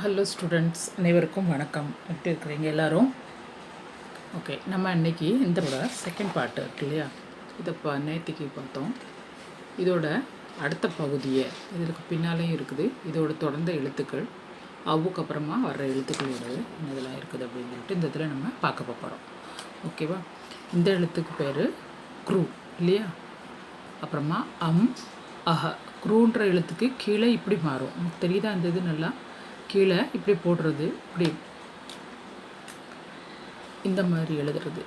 Hello students அனைவருக்கும் வணக்கம். எப்படி இருக்கிறீங்க எல்லாரும்? ஓகே நம்ம இன்றைக்கி இதோட செகண்ட் பார்ட்டு இருக்கு இல்லையா? இதை இப்போ நேற்றுக்கு பார்த்தோம். இதோட அடுத்த பகுதியை இதற்கு பின்னாலேயும் இருக்குது. இதோட தொடர்ந்த எழுத்துக்கள் அவுக்கு அப்புறமா வர்ற எழுத்துக்களோட இதெல்லாம் இருக்குது அப்படின்னு சொல்லிட்டு இந்த இதில் நம்ம பார்க்க போகிறோம் ஓகேவா இந்த எழுத்துக்கு பேர் க்ரூ இல்லையா? அப்புறமா அம் அஹ. க்ரூன்ற எழுத்துக்கு கீழே இப்படி மாறும். தெரியுதா அந்த இது நல்லா? கீழே இப்படி போடுறது இப்படி இந்த மாதிரி எழுதுறது.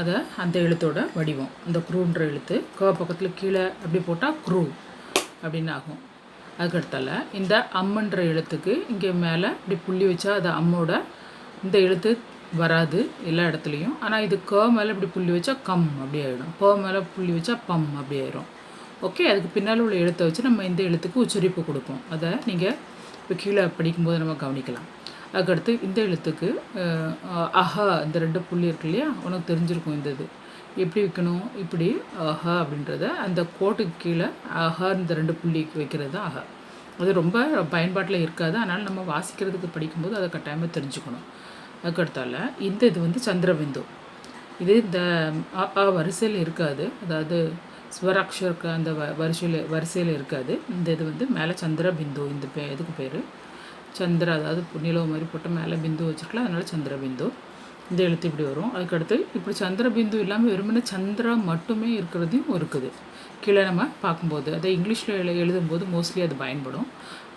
அதை அந்த எழுத்தோட வடிவம் இந்த க்ரூன்ற எழுத்து க பக்கத்தில் கீழே அப்படி போட்டால் க்ரூ அப்படின்னு ஆகும். அதுக்கடுத்தால இந்த அம்முன்ற எழுத்துக்கு இங்கே மேலே இப்படி புள்ளி வச்சா அது அம்மோட இந்த எழுத்து வராது எல்லா இடத்துலையும். ஆனால் இது க மேலே இப்படி புள்ளி வச்சா கம் அப்படி ஆகிடும் ப மேலே புள்ளி வச்சா பம் அப்படி ஆயிடும் ஓகே அதுக்கு பின்னால் உள்ள எழுத்தை வச்சு நம்ம இந்த எழுத்துக்கு உச்சரிப்பு கொடுப்போம். அதை நீங்கள் இப்போ கீழே படிக்கும்போது நம்ம கவனிக்கலாம். அதுக்கடுத்து இந்த எழுத்துக்கு அஹா இந்த ரெண்டு புள்ளி இருக்கு இல்லையா? உனக்கு தெரிஞ்சிருக்கும் இந்த இது. எப்படி வைக்கணும்? இப்படி அஹா அப்படின்றத அந்த கோட்டுக்கு கீழே அஹா இந்த ரெண்டு புள்ளி வைக்கிறது தான் அஹா. அது ரொம்ப பயன்பாட்டில் இருக்காது. அதனால் நம்ம வாசிக்கிறதுக்கு படிக்கும்போது அதை கட்டாயமாக தெரிஞ்சுக்கணும். அதுக்கடுத்தால இந்த இது வந்து சந்திரபிந்து. இது இந்த அ வரிசையில் இருக்காது. அதாவது ஸ்வராட்சருக்கு அந்த வ வரிசையில் வரிசையில் இருக்காது. இந்த இது வந்து மேலே சந்திர பிந்து இந்த பே இதுக்கு பேர். சந்திர அதாவது நிலவு மாதிரி போட்டு மேலே பிந்து வச்சுருக்கலாம். அதனால் சந்திர பிந்து. இந்த எழுத்து இப்படி வரும். அதுக்கடுத்து இப்படி சந்திர பிந்து இல்லாமல் வெறுமனே சந்திரா மட்டுமே இருக்கிறதையும் இருக்குது. கீழே நம்ம பார்க்கும்போது அதை இங்கிலீஷில் எழு எழுதும்போது மோஸ்ட்லி அது பயன்படும்.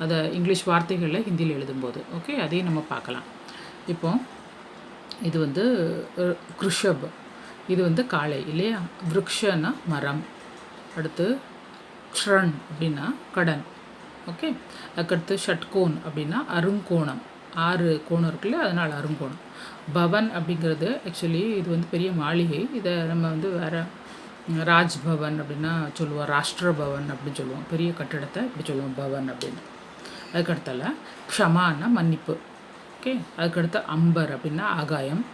அதை இங்கிலீஷ் வார்த்தைகளில் ஹிந்தியில் எழுதும்போது. ஓகே அதையும் நம்ம பார்க்கலாம். இப்போ இது வந்து கிருஷப். இது வந்து காளை இல்லையா? விருக்ஷன்னா மரம். அடுத்து க்ஷரன் அப்படின்னா கடன். ஓகே? அதுக்கடுத்து ஷட்கோன் அப்படின்னா அருங்கோணம். ஆறு கோணம் இருக்குல்ல அதனால் அருங்கோணம். பவன் அப்படிங்கிறது ஆக்சுவலி இது வந்து பெரிய மாளிகை. இதை நம்ம வந்து வேறு ராஜ்பவன் அப்படின்னா சொல்லுவோம் ராஷ்டிர பவன் அப்படின்னு சொல்லுவோம். பெரிய கட்டிடத்தை இப்படி சொல்லுவோம் பவன் அப்படின்னு. அதுக்கடுத்தால க்ஷமான்னா மன்னிப்பு. ஓகே? அதுக்கடுத்து அம்பர் அப்படின்னா ஆகாயம்.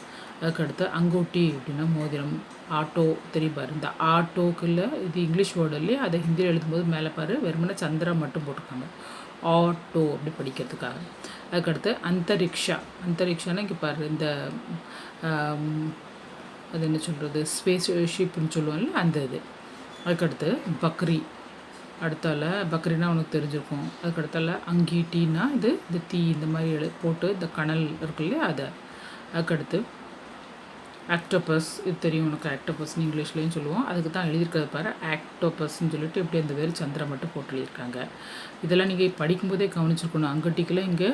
அதுக்கடுத்து அங்கூட்டி அப்படின்னா மோதிரம் ஆட்டோ தெரியும் பாரு இந்த ஆட்டோக்குள்ள இது இங்கிலீஷ் வேர்டு இல்லையா? அதை ஹிந்தியில் எழுதும்போது மேலே பாரு வெறுமனே சந்திரா மட்டும் போட்டிருக்காங்க. ஆட்டோ அப்படி படிக்கிறதுக்காக. அதுக்கடுத்து அந்தரிக்ஷா. அந்தரிக்ஷானா இங்கே பாரு இந்த அது என்ன சொல்கிறது ஸ்பேஸ் ஷிப்னு சொல்லுவோம்ல அந்த இது. அதுக்கடுத்து பக்ரி. அடுத்தால பக்ரினா உனக்கு தெரிஞ்சிருக்கும். அதுக்கடுத்தால அங்கீட்டின்னா இது இந்த தீ இந்த மாதிரி எழு போட்டு இந்த கணல் இருக்கு இல்லையா? அதை. அதுக்கடுத்து ஆக்டோபஸ் இது தெரியும் உனக்கு ஆக்டோபஸ்னு இங்கிலீஷ்லேயும் சொல்லுவோம். அதுக்கு தான் எழுதியிருக்கிறது பாரு ஆக்டோபஸ்ன்னு சொல்லிட்டு இப்படி அந்த பேர் சந்திரம் மட்டும் போட்டு இதெல்லாம் நீங்கள் படிக்கும்போதே கவனிச்சிருக்கணும். அங்கட்டிக்கெல்லாம் இங்கே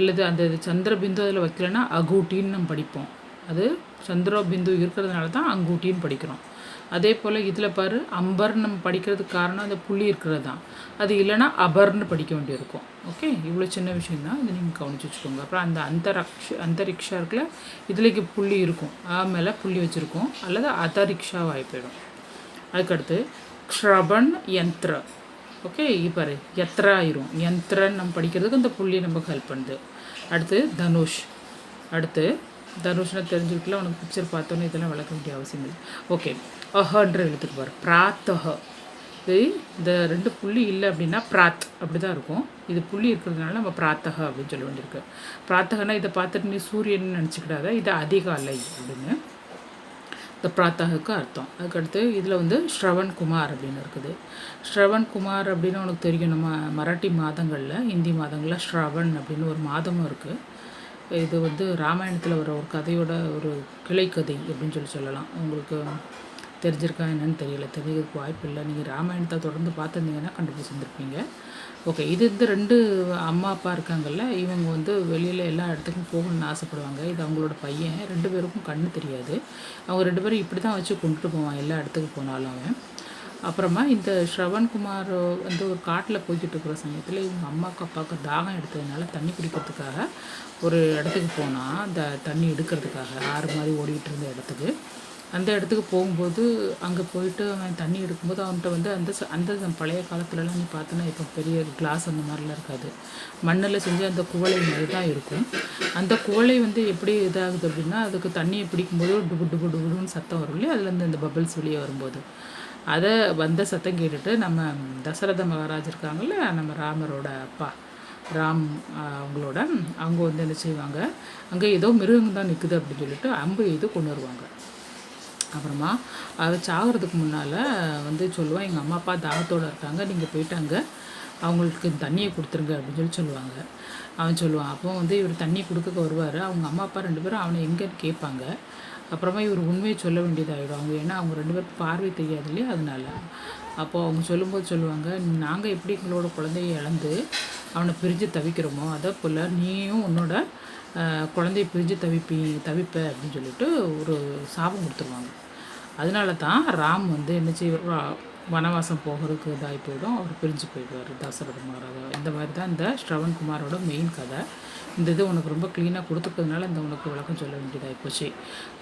இல்லது அந்த சந்திரபிந்து சந்திர பிந்து அதில் வைக்கலன்னா அகூட்டின்னு நம்ம படிப்போம். அது சந்திர பிந்து இருக்கிறதுனால தான் அங்கூட்டின்னு படிக்கிறோம். அதே போல் இதில் பாரு அம்பர்னு நம்ம படிக்கிறதுக்கு காரணம் அந்த புள்ளி இருக்கிறது தான் அது இல்லைன்னா அபர்னு படிக்க வேண்டியிருக்கும். ஓகே இவ்வளோ சின்ன விஷயம் தான் இதை நீங்கள் கவனிச்சு வச்சுக்கோங்க. அப்புறம் அந்த அந்தரக்ஷ அந்தரிக்ஷா இருக்குல்ல இதுலேக்கு புள்ளி இருக்கும். ஆ மேலே புள்ளி வச்சுருக்கோம். அல்லது அதரிக்ஷாவாகி போயிடும். அதுக்கடுத்து க்ஷபன் யந்திர. ஓகே இப்போ எத்திர ஆயிரும் நம்ம படிக்கிறதுக்கு அந்த புள்ளி நமக்கு ஹெல்ப் பண்ணுது. அடுத்து தனுஷ். அடுத்து தனுஷ்னா தெரிஞ்சுக்கிட்டல உனக்கு பிக்சர் பார்த்தோன்னே இதெல்லாம் விளக்க வேண்டிய அவசியம் இல்லை. ஓகே அஹன்ற எழுத்துக்கு பாரு. பிராத்தஹ. இது இந்த ரெண்டு புள்ளி இல்லை அப்படின்னா பிராத். அப்படி தான் இருக்கும். இது புள்ளி இருக்கிறதுனால நம்ம பிராத்தக அப்படின்னு சொல்ல வேண்டியிருக்கு பிராத்தகனா இதை பார்த்துட்டு நீ சூரியன் நினச்சிக்கிடாத இது அதிகாலை அப்படின்னு. இந்த பிராத்தகுக்கு அர்த்தம். அதுக்கடுத்து இதில் வந்து ஸ்ரவன் குமார் அப்படின்னு இருக்குது. ஸ்ரவன் குமார் அப்படின்னு உனக்கு தெரியும் நம்ம மராட்டி மாதங்களில் இந்தி மாதங்களில் ஸ்ரவன் அப்படின்னு ஒரு மாதமும் இருக்குது இது வந்து ராமாயணத்தில் வர ஒரு கதையோட ஒரு கிளைக்கதை அப்படின்னு சொல்லி சொல்லலாம். உங்களுக்கு தெரிஞ்சிருக்கா என்னன்னு தெரியல. தெரியறதுக்கு வாய்ப்பு இல்லை. நீங்கள் ராமாயணத்தை தொடர்ந்து பார்த்துருந்தீங்கன்னா கண்டுபிடிச்சிருந்துருப்பீங்க ஓகே இது இந்த ரெண்டு அம்மா அப்பா இருக்காங்கல்ல இவங்க வந்து வெளியில் எல்லா இடத்துக்கும் போகணும்னு ஆசைப்படுவாங்க. இது அவங்களோட பையன். ரெண்டு பேருக்கும் கண்ணு தெரியாது. அவங்க ரெண்டு பேரும் இப்படி தான் வச்சு கொண்டுட்டு போவான். எல்லா இடத்துக்கு போனாலும் அவன். அப்புறமா இந்த ஸ்ரவன்குமார் வந்து ஒரு காட்டில் போய்கிட்டு இருக்கிற சமயத்தில் இவங்க அம்மாவுக்கு அப்பாவுக்கு தாகம் எடுத்ததுனால தண்ணி குடிக்கிறதுக்காக ஒரு இடத்துக்கு போனால் அந்த தண்ணி எடுக்கிறதுக்காக ஆறு மாதிரி ஓடிக்கிட்டு இருந்த இடத்துக்கு. அந்த இடத்துக்கு போகும்போது அங்கே போயிட்டு அவன் தண்ணி எடுக்கும்போது அவன்கிட்ட வந்து அந்த அந்த பழைய காலத்துலலாம் நீ பார்த்தோன்னா இப்போ பெரிய கிளாஸ் அந்த மாதிரிலாம் இருக்காது. மண்ணில் செஞ்சு அந்த குவளை மாதிரி தான் இருக்கும். அந்த குவளை வந்து எப்படி இதாகுது அப்படின்னா அதுக்கு தண்ணியை பிடிக்கும்போது டுபு டுபு டுபுடுன்னு சத்தம் வரும் இல்லையா? அதுலேருந்து அந்த பபிள்ஸ் வெளியே வரும்போது. அதை வந்த சத்தம் கேட்டுட்டு நம்ம தசரத மகாராஜ் இருக்காங்கல்ல நம்ம ராமரோட அப்பா. ராம் அவங்களோட அவங்க வந்து என்ன செய்வாங்க அங்கே ஏதோ மிருகம் தான் நிற்குது அப்படின்னு சொல்லிட்டு அம்பு இது கொண்டு வருவாங்க. அப்புறமா அது சாகிறதுக்கு முன்னால் வந்து சொல்லுவான் எங்கள் அம்மா அப்பா தாகத்தோடு இருக்காங்க நீங்கள் போயிட்டாங்க அவங்களுக்கு தண்ணியை கொடுத்துருங்க அப்படின்னு சொல்லி சொல்லுவாங்க. அவன் சொல்லுவான் அப்போ வந்து இவர் தண்ணி கொடுக்க வருவார். அவங்க அம்மா அப்பா ரெண்டு பேரும் அவனை எங்கேன்னு கேட்பாங்க. அப்புறமா இவர் உண்மையை சொல்ல வேண்டியதாகிடும் அவங்க ஏன்னா அவங்க ரெண்டு பேரும் பார்வை தெரியாது இல்லையா? அதனால. அப்போது அவங்க சொல்லும்போது சொல்லுவாங்க நாங்கள் எப்படி எங்களோட குழந்தைய இழந்து அவனை பிரிஞ்சு தவிக்கிறோமோ அதை போல் நீயும் உன்னோட குழந்தைய பிரிஞ்சு தவிப்பி தவிப்ப அப்படின்னு சொல்லிட்டு ஒரு சாபம் கொடுத்துருவாங்க. அதனால தான் ராம் வந்து என்ன செய்வார் வனவாசம் போகிறதுக்கு இதாகி போயிடும் அவர் பிரிஞ்சு போயிடுவார். தசரத மகாராஜா இந்த மாதிரி தான் இந்த ஸ்ரவன் குமாரோட மெயின் கதை. இந்த இது உனக்கு ரொம்ப க்ளீனாக கொடுத்துருக்கிறதுனால இந்த உனக்கு விளக்கம் சொல்ல வேண்டியதாகி போச்சு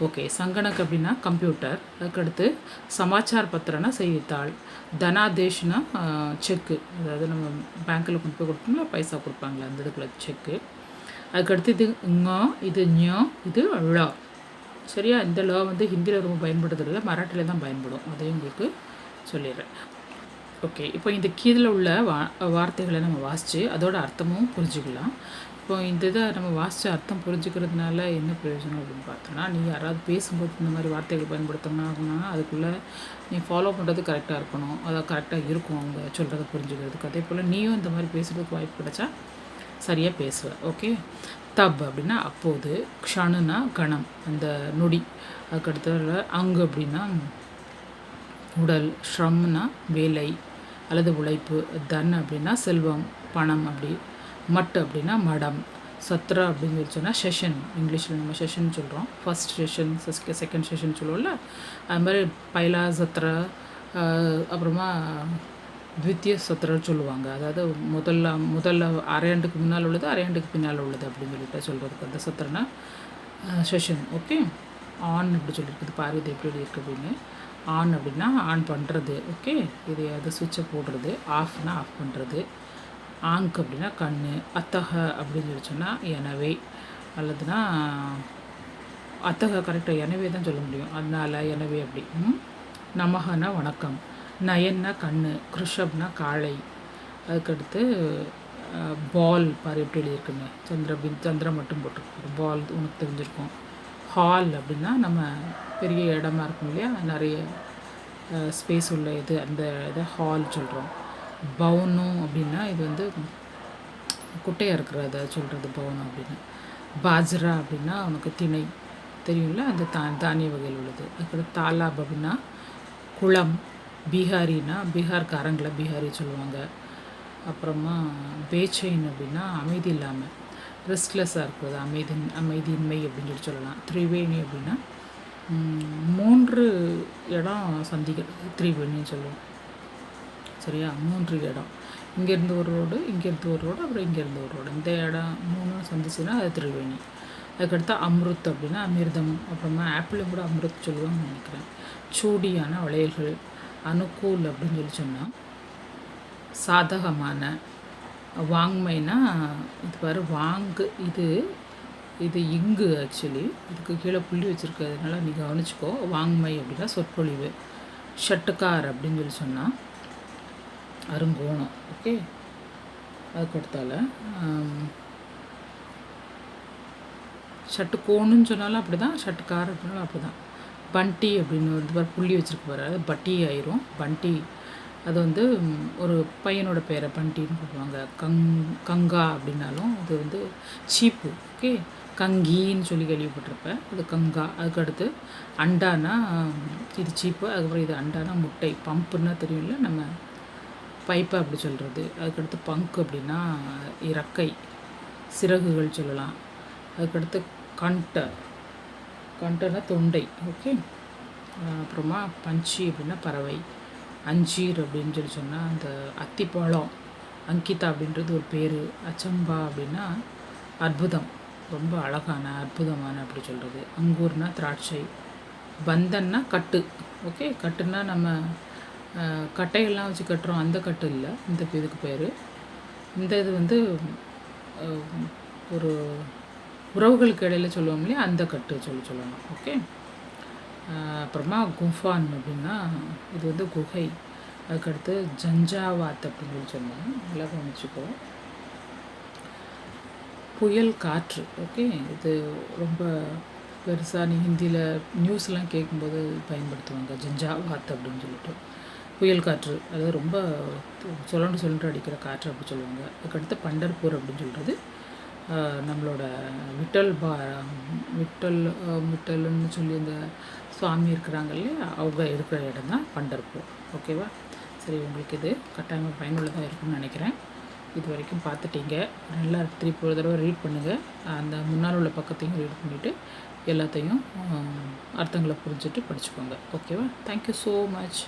ஓகே சங்கணக்கு அப்படின்னா கம்ப்யூட்டர் அதுக்கடுத்து சமாச்சார் பத்திரனா செய்தித்தாள். தனாதேஷ்னா செக்கு அதாவது நம்ம பேங்க்கில் கொண்டு போய் கொடுத்தோம்னா பைசா கொடுப்பாங்களே அந்த இதுக்குள்ள செக்கு அதுக்கடுத்து இது ங இது ஞ இது ழ. சரியா? இந்த லா வந்து ஹிந்தியில் ரொம்ப பயன்படுத்துறதில்ல மராட்டியில் தான் பயன்படும். அதையும் உங்களுக்கு சொல்லிடுறேன். ஓகே இப்போ இந்த கீழில் உள்ள வா வார்த்தைகளை நம்ம வாசித்து அதோட அர்த்தமும் புரிஞ்சுக்கலாம். இப்போ இந்த இதை நம்ம வாசித்து அர்த்தம் புரிஞ்சுக்கிறதுனால என்ன பிரயோஜனம் அப்படின்னு பார்த்தோன்னா நீ யாராவது பேசும்போது இந்த மாதிரி வார்த்தைகள் பயன்படுத்தணும்னா அதுக்குள்ளே நீ ஃபாலோ பண்ணுறது கரெக்டாக இருக்கணும். அதாவது கரெக்டாக இருக்கும் அவங்க சொல்கிறத புரிஞ்சுக்கிறதுக்கு. அதே போல் நீயும் இந்த மாதிரி பேசுகிறதுக்கு வாய்ப்பு கிடைச்சா சரியாக பேசுவேன் ஓகே தப் அப்படின்னா அப்போது க்ஷணுனா கணம் அந்த நொடி. அதுக்கடுத்த அங்கு அப்படின்னா உடல் ஷ்ரம்னா வேலை அல்லது உழைப்பு தன் அப்படின்னா செல்வம் பணம் அப்படி. மட் அப்படின்னா மடம் சத்ரா அப்படின்னு சொல்லி சொன்னால் செஷன். இங்கிலீஷில் நம்ம செஷன் சொல்கிறோம் ஃபர்ஸ்ட் செஷன் செகண்ட் செஷன் சொல்லுவோம்ல. அது மாதிரி பைலா சத்ரா அப்புறமா த்வித்திய சத்திரம் சொல்லுவாங்க. அதாவது முதல்ல முதல்ல அரையாண்டுக்கு முன்னால் உள்ளது அரையாண்டுக்கு பின்னால் உள்ளது அப்படின்னு சொல்லிட்டு சொல்கிறதுக்கு அந்த சத்திரனா செஷன். ஓகே ஆன் அப்படி சொல்லியிருக்குது. பாரு இது எப்படி இருக்கு அப்படின்னு ஆன் அப்படின்னா ஆன் பண்ணுறது ஓகே இது அது சுவிட்சை போடுறது. ஆஃப்னா ஆஃப் பண்ணுறது ஆங்க் அப்படின்னா கண் அத்தக அப்படின்னு சொல்லி சொன்னால் எனவே. அல்லதுனா அத்தக கரெக்டாக எனவே தான் சொல்ல முடியும். அதனால் எனவே அப்படி. ம்? நமகனா வணக்கம். நயன்னா கண் கிருஷப்னா காளை அதுக்கடுத்து பால் பாரு எப்படி எழுதியிருக்குங்க. சந்திரபின் சந்திரம் மட்டும் போட்டிருக்கு பால் உனக்கு தெரிஞ்சிருக்கும். ஹால் அப்படின்னா நம்ம பெரிய இடமா இருக்கும் இல்லையா? நிறைய ஸ்பேஸ் உள்ள இது அந்த இதை ஹால் சொல்கிறோம் பவுனும் அப்படின்னா இது வந்து குட்டையாக இருக்கிறத சொல்கிறது பவுனம் அப்படின்னு. பாஜ்ரா அப்படின்னா உனக்கு திணை. தெரியும்ல? அந்த தா தானிய வகையில் உள்ளது. அதுக்கடுத்து தாலாப் அப்படின்னா குளம். பீகாரினா பீகார்காரங்களை பீகாரி சொல்லுவாங்க. அப்புறமா பேச்சைன் அப்படின்னா அமைதி இல்லாமல் ரெஸ்ட்லெஸ்ஸாக இருக்கிறது அமைதி அமைதியின்மை அப்படின்னு சொல்லி சொல்லலாம். திரிவேணி அப்படின்னா மூன்று இடம் சந்திக்கிறது திரிவேணின்னு சொல்லுவோம். சரியா? மூன்று இடம். இங்கேருந்து ஒரு ரோடு இங்கேருந்து ஒரு ரோடு அப்புறம் இங்கேருந்து ஒரு ரோடு. இந்த இடம் மூணு சந்திச்சுன்னா அது திரிவேணி. அதுக்கடுத்து அம்ருத் அப்படின்னா அமிர்தம் அப்புறமா ஆப்பிளும் கூட அம்ருத் சொல்லுவாங்கன்னு நினைக்கிறேன். சூடியான வளையல்கள் அனுகூல் அப்படின்னு சொல்லி சொன்னால் சாதகமான வாங்மைனா இது பாரு வாங்கு இது இது இங்கு ஆக்சுவலி இதுக்கு கீழே புள்ளி வச்சுருக்கிறதுனால நீ கவனிச்சுக்கோ வாங்மை அப்படின்னா சொற்பொழிவு. ஷட்டுக்கார் அப்படின்னு சொல்லி சொன்னால் அருங்கோணம் ஓகே அதுக்கடுத்தால ஆம், ஷட்டுக்கோணுன்னு சொன்னாலும் அப்படி தான் ஷட்டுக்கார் அப்படின்னாலும் அப்படி தான் பண்டி அப்படின்னு வந்து பாரு புள்ளி வச்சுருக்கு பாரு அது பட்டி ஆயிரும். பண்டி அது வந்து ஒரு பையனோட பேரை பண்டின்னு கூப்பிடுவாங்க. கங் கங்கா அப்படின்னாலும் அது வந்து சீப்பு. ஓகே? கங்கின்னு சொல்லி கேள்விப்பட்டிருப்பேன். அது கங்கா. அதுக்கடுத்து அண்டானா இது சீப்பு. அதுக்கப்புறம் இது அண்டானா முட்டை. பம்புன்னா தெரியும்ல நம்ம பைப்பை அப்படி சொல்கிறது அதுக்கடுத்து பங்கு அப்படின்னா இறக்கை. சிறகுகள் சொல்லலாம். அதுக்கடுத்து கண்டை. கண்டனா தொண்டை ஓகே அப்புறமா பஞ்சி அப்படின்னா பறவை அஞ்சீர் அப்படின்னு சொல்லி சொன்னால் அந்த அத்திப்பழம் அங்கிதா அப்படின்றது ஒரு பேர் அச்சம்பா அப்படின்னா அற்புதம் ரொம்ப அழகான அற்புதமான அப்படி சொல்கிறது அங்கூர்னா திராட்சை பந்தன்னா கட்டு ஓகே கட்டுன்னா நம்ம கட்டையெல்லாம் வச்சு கட்டுறோம் அந்த கட்டு இல்லை இந்த இதுக்கு பேர். இந்த இது வந்து ஒரு உறவுகளுக்கு இடையில சொல்லுவோம் இல்லையா? அந்த கட்டு சொல்லி சொல்லலாம் ஓகே அப்புறமா குஃபான் அப்படின்னா இது வந்து குகை. அதுக்கடுத்து ஜஞ்சாவாத் அப்படின்னு சொல்லி சொன்னாங்க நல்லா கவனிச்சுக்கோ. புயல் காற்று. ஓகே இது ரொம்ப பெருசாக நீ ஹிந்தியில் நியூஸ்லாம் கேட்கும்போது பயன்படுத்துவாங்க. ஜஞ்சாவாத் அப்படின்னு சொல்லிட்டு. புயல் காற்று. அது ரொம்ப சொல்லண்டு சொல்லண்டு அடிக்கிற காற்று அப்படி சொல்லுவாங்க. அதுக்கடுத்து பண்டர்பூர் அப்படின்னு சொல்கிறது நம்மளோட விட்டல் பா விட்டல் விட்டல்னு சொல்லி இந்த சுவாமி இருக்கிறாங்க இல்லையா? அவங்க இருக்கிற இடம் தான் பண்டர்பூர். ஓகேவா? சரி உங்களுக்கு இது கட்டாயமாக பயனுள்ளதாக இருக்கும்னு நினைக்கிறேன். இது வரைக்கும் பார்த்துட்டீங்க. நல்லா திருப்பி ஒரு தடவை ரீட் பண்ணுங்கள் அந்த முன்னால் உள்ள பக்கத்தையும் ரீட் பண்ணிவிட்டு எல்லாத்தையும் அர்த்தங்களை புரிஞ்சுட்டு படிச்சுக்கோங்க. ஓகேவா? Thank you so much